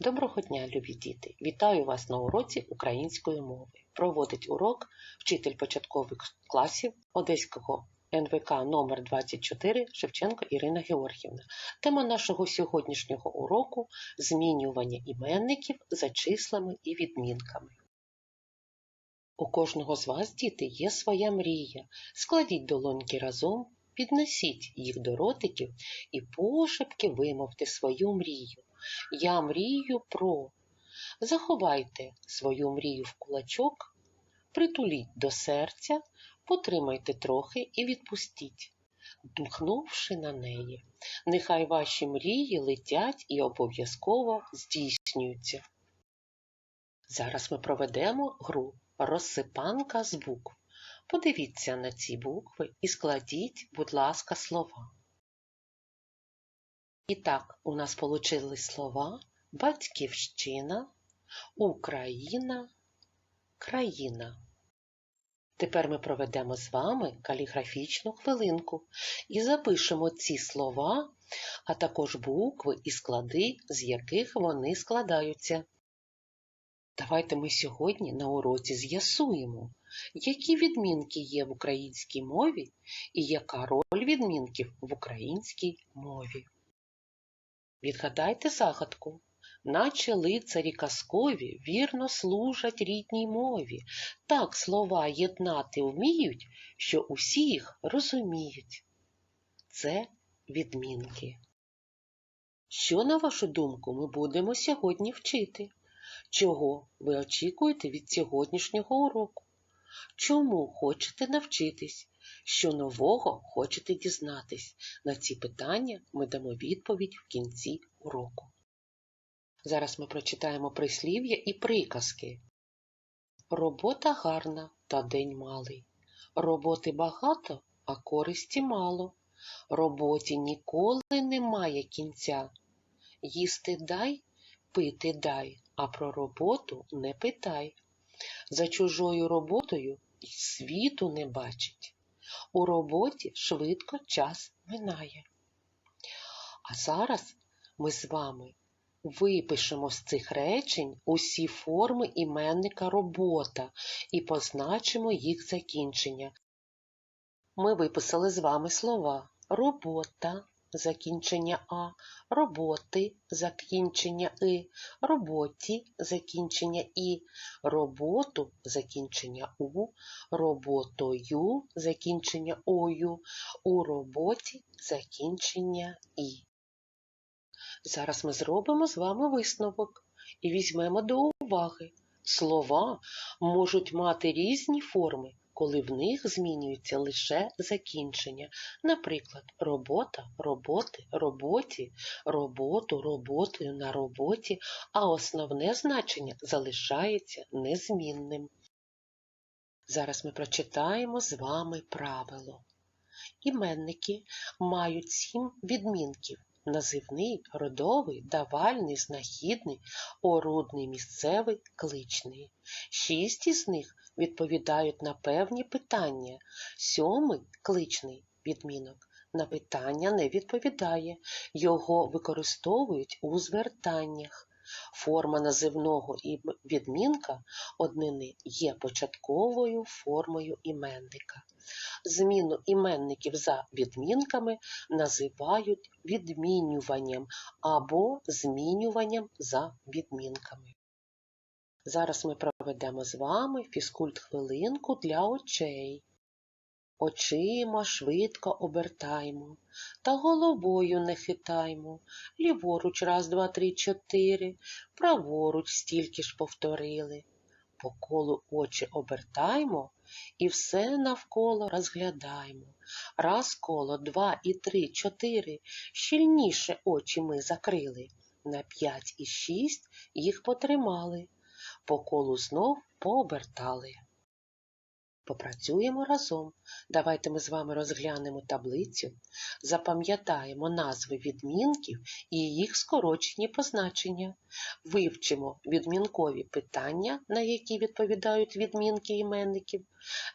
Доброго дня, любі діти! Вітаю вас на уроці української мови. Проводить урок вчитель початкових класів Одеського НВК номер 24 Шевченко Ірина Георгівна. Тема нашого сьогоднішнього уроку змінювання іменників за числами і відмінками. У кожного з вас, діти, є своя мрія. Складіть долоньки разом, піднесіть їх до ротиків і пошепки вимовте свою мрію. Я мрію про. Заховайте свою мрію в кулачок, притуліть до серця, потримайте трохи і відпустіть, дмухнувши на неї. Нехай ваші мрії летять і обов'язково здійснюються. Зараз ми проведемо гру розсипанка з букв. Подивіться на ці букви і складіть, будь ласка, слова. І так, у нас получили слова Батьківщина, Україна, країна. Тепер ми проведемо з вами каліграфічну хвилинку і запишемо ці слова, а також букви і склади, з яких вони складаються. Давайте ми сьогодні на уроці з'ясуємо, які відмінки є в українській мові і яка роль відмінків в українській мові. Відгадайте загадку, наче лицарі казкові вірно служать рідній мові, так слова єднати вміють, що усі їх розуміють. Це відмінки. Що, на вашу думку, ми будемо сьогодні вчити? Чого ви очікуєте від сьогоднішнього уроку? Чому хочете навчитись? Що нового хочете дізнатись? На ці питання ми дамо відповідь в кінці уроку. Зараз ми прочитаємо прислів'я і приказки. Робота гарна та день малий. Роботи багато, а користі мало. Роботі ніколи немає кінця. Їсти дай, пити дай, а про роботу не питай. За чужою роботою й світу не бачить. У роботі швидко час минає. А зараз ми з вами випишемо з цих речень усі форми іменника робота і позначимо їх закінчення. Ми виписали з вами слова робота, закінчення А, роботи, закінчення И, роботі, закінчення І, роботу, закінчення У, роботою, закінчення Ою, у роботі закінчення І. Зараз ми зробимо з вами висновок і візьмемо до уваги. Слова можуть мати різні форми, коли в них змінюється лише закінчення. Наприклад, робота, роботи, роботі, роботу, роботою на роботі, а основне значення залишається незмінним. Зараз ми прочитаємо з вами правило. Іменники мають сім відмінків. Називний, родовий, давальний, знахідний, орудний, місцевий, кличний. Шість із них відповідають на певні питання. Сьомий кличний відмінок на питання не відповідає, його використовують у звертаннях. Форма називного і відмінка однини є початковою формою іменника. Зміну іменників за відмінками називають відмінюванням або змінюванням за відмінками. Зараз ми проведемо з вами фізкульт хвилинку для очей. Очима швидко обертаймо, та головою не хитаймо. Ліворуч раз, два, три, чотири, праворуч стільки ж повторили. По колу очі обертаймо і все навколо розглядаємо. Раз коло, два і три, чотири. Щільніше очі ми закрили. На п'ять і шість їх потримали. По колу знов пообертали. Попрацюємо разом. Давайте ми з вами розглянемо таблицю, запам'ятаємо назви відмінків і їх скорочені позначення. Вивчимо відмінкові питання, на які відповідають відмінки іменників.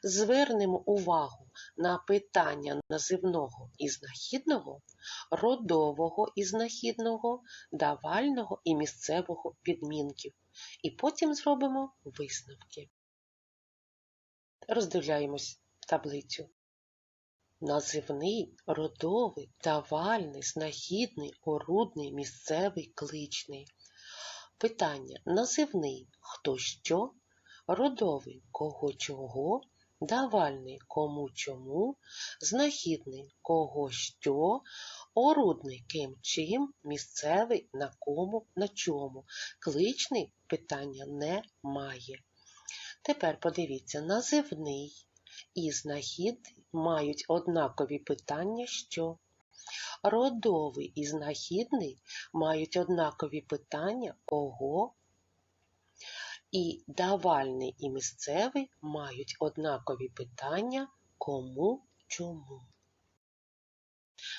Звернемо увагу на питання називного і знахідного, родового і знахідного, давального і місцевого відмінків. І потім зробимо висновки. Роздивляємось таблицю. Називний, родовий, давальний, знахідний, орудний, місцевий, кличний. Питання. Називний. Хто що, родовий. Кого чого, давальний кому чому, знахідний. Кого що, орудний. Ким чим, місцевий. На кому? На чому, кличний. Питання не має. Тепер подивіться, називний і знахідний мають однакові питання, що родовий і знахідний мають однакові питання кого, і давальний і місцевий мають однакові питання кому чому.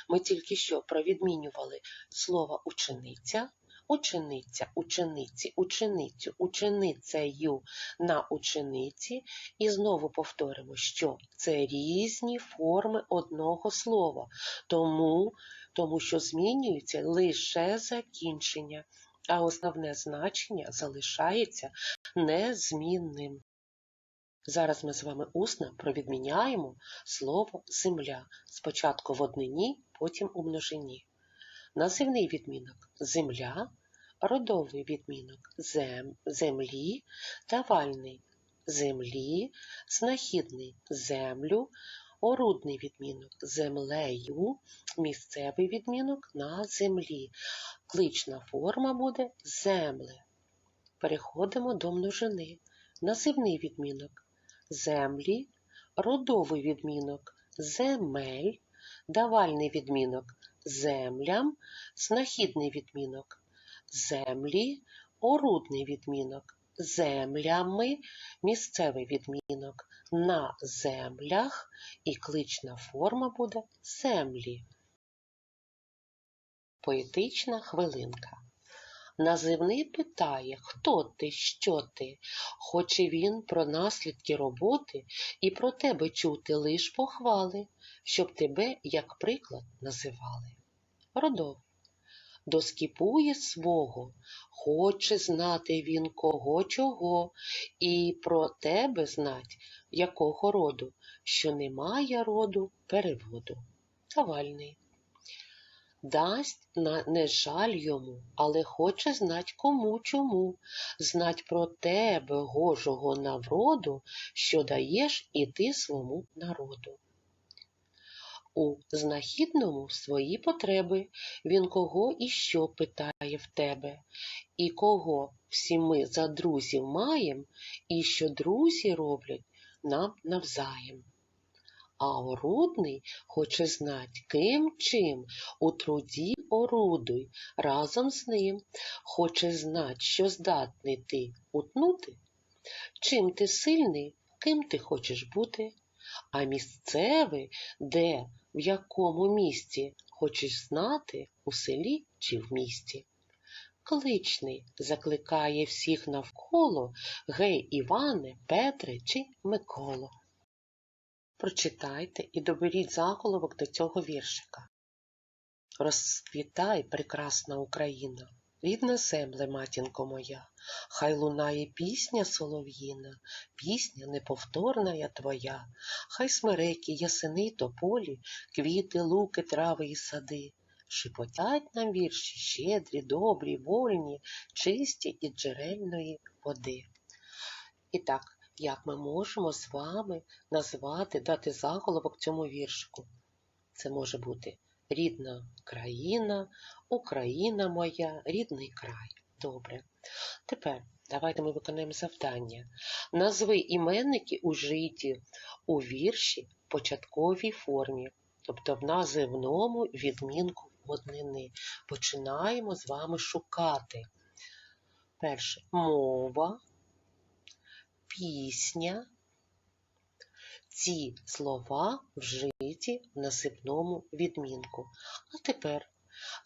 Ми тільки що провідмінювали слово учениця, учениця, учениці, ученицю, ученицею на учениці. І знову повторимо, що це різні форми одного слова, тому, тому що змінюється лише закінчення, а основне значення залишається незмінним. Зараз ми з вами усно провідміняємо слово земля. Спочатку в однині, потім у множині. Називний відмінок земля, родовий відмінок зем, землі, давальний землі, знахідний землю, орудний відмінок землею, місцевий відмінок на землі. Клична форма буде земле. Переходимо до множини. Називний відмінок землі, родовий відмінок земель, давальний відмінок землям, знахідний відмінок землі, орудний відмінок землями, місцевий відмінок на землях і клична форма буде землі. Поетична хвилинка. Називний питає, хто ти, що ти, хоче він про наслідки роботи і про тебе чути лиш похвали, щоб тебе, як приклад, називали. Родовий. Доскіпує свого, хоче знати він кого чого, і про тебе знать, якого роду, що немає роду переводу. Тавальний. Дасть на не жаль йому, але хоче знать кому чому, знать про тебе, гожого навроду, що даєш і ти свому народу. У знахідному свої потреби. Він кого і що питає в тебе, і кого всі ми за друзів маєм, і що друзі роблять нам навзаєм. А орудний хоче знать, ким чим. У труді орудуй разом з ним, хоче знать, що здатний ти утнути, чим ти сильний, ким ти хочеш бути, а місцевий, де, в якому місці хочеш знати, у селі чи в місті. Кличний закликає всіх навколо гей, Іване, Петре чи Миколо. Прочитайте і доберіть заголовок до цього віршика. Розквітай, прекрасна Україна, рідна земле, матінко моя, хай лунає пісня солов'їна, пісня неповторна я твоя, хай смереки, ясени тополі, квіти, луки, трави і сади. Шепотять нам вірші щедрі, добрі, вольні, чисті і джерельної води. І так, як ми можемо з вами назвати, дати заголовок цьому віршику? Це може бути рідна країна, Україна моя, рідний край. Добре. Тепер давайте ми виконаємо завдання. Назви іменники ужиті у вірші початковій формі, тобто в називному відмінку однини. Починаємо з вами шукати. Перше мова, пісня, ці слова вжиті в називному відмінку. А тепер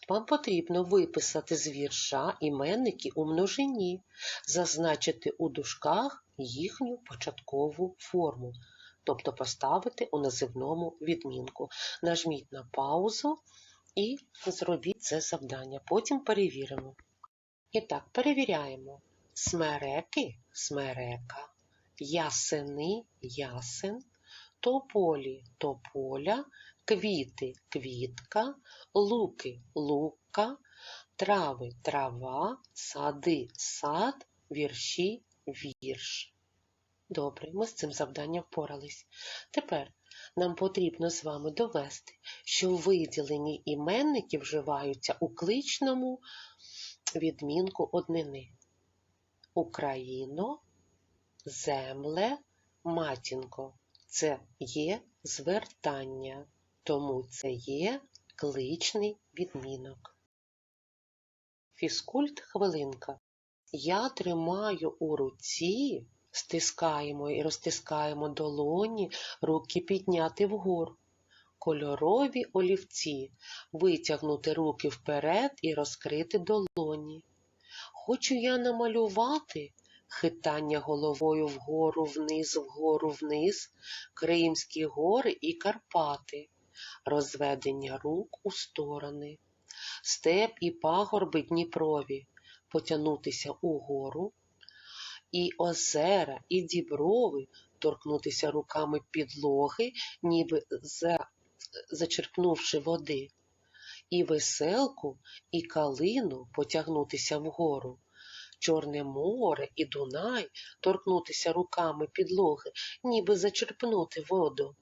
вам потрібно виписати з вірша іменники у множині, зазначити у дужках їхню початкову форму, тобто поставити у називному відмінку. Нажміть на паузу і зробіть це завдання. Потім перевіримо. І так, перевіряємо. Смереки смерека, ясени ясен, тополі тополя, квіти квітка, луки лука, трави трава, сади сад, вірші вірш. Добре, ми з цим завданням впорались. Тепер нам потрібно з вами довести, що виділені іменники вживаються у кличному відмінку однини. Україно, земле, матінко. Це є звертання, тому це є кличний відмінок. Фізкульт хвилинка. Я тримаю у руці, стискаємо і розтискаємо долоні, руки підняти вгору. Кольорові олівці, витягнути руки вперед і розкрити долоні. Хочу я намалювати хитання головою вгору вниз, вгору вниз, Кримські гори і Карпати, розведення рук у сторони, степ і пагорби Дніпрові, потягнутися угору, і озера, і діброви, торкнутися руками підлоги, ніби за, зачерпнувши води, і веселку, і калину потягнутися вгору. Чорне море і Дунай торкнутися руками підлоги, ніби зачерпнути воду.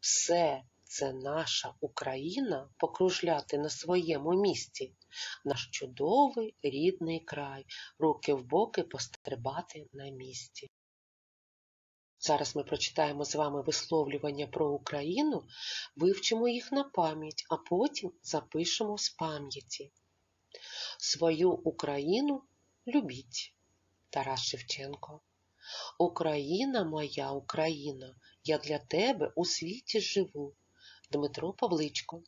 Все це наша Україна покружляти на своєму місці, наш чудовий рідний край, руки в боки пострибати на місці. Зараз ми прочитаємо з вами висловлювання про Україну, вивчимо їх на пам'ять, а потім запишемо з пам'яті. Свою Україну любіть. Тарас Шевченко. Україна моя Україна, я для тебе у світі живу. Дмитро Павличко.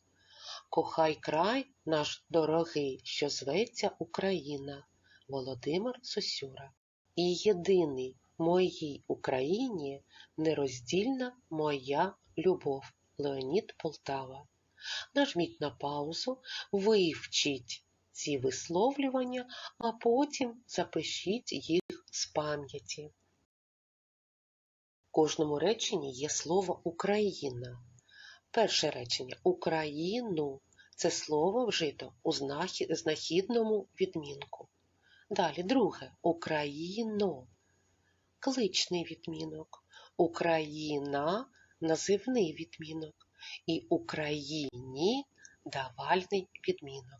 Кохай край наш дорогий, що зветься Україна. Володимир Сосюра. І єдиний моїй Україні нероздільна моя любов. Леонід Полтава. Нажміть на паузу, вивчіть ці висловлювання, а потім запишіть їх з пам'яті. В кожному реченні є слово Україна. Перше речення Україну це слово вжито у знахідному відмінку. Далі друге Україно, кличний відмінок, Україна називний відмінок і Україні давальний відмінок.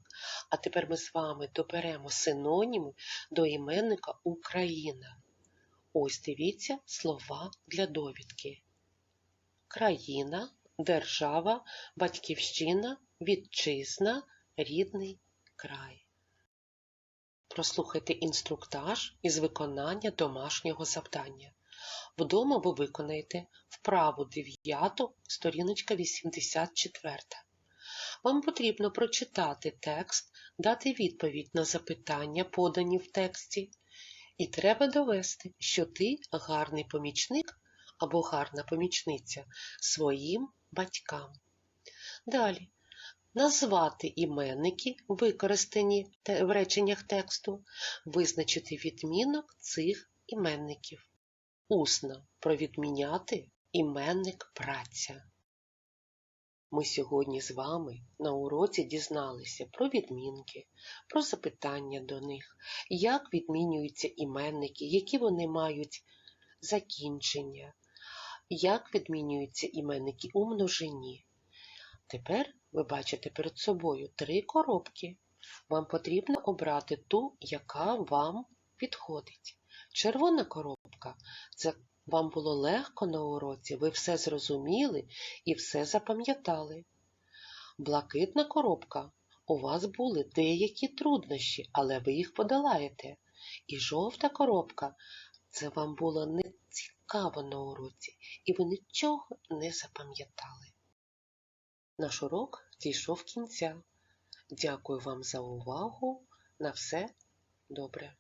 А тепер ми з вами доберемо синоніми до іменника Україна. Ось дивіться слова для довідки. Країна, держава, батьківщина, вітчизна, рідний край. Прослухайте інструктаж із виконання домашнього завдання. Вдома ви виконаєте вправу 9, сторіночка 84. Вам потрібно прочитати текст, дати відповідь на запитання, подані в тексті, і треба довести, що ти гарний помічник або гарна помічниця своїм батькам. Далі. Назвати іменники, використані в реченнях тексту, визначити відмінок цих іменників. Усно провідміняти іменник праця. Ми сьогодні з вами на уроці дізналися про відмінки, про запитання до них, як відмінюються іменники, які вони мають закінчення, як відмінюються іменники у множині. Тепер ви бачите перед собою три коробки. Вам потрібно обрати ту, яка вам підходить. Червона коробка це вам було легко на уроці, ви все зрозуміли і все запам'ятали. Блакитна коробка. У вас були деякі труднощі, але ви їх подолаєте. І жовта коробка це вам було не цікаво на уроці, і ви нічого не запам'ятали. Наш урок дійшов кінця. Дякую вам за увагу. На все добре.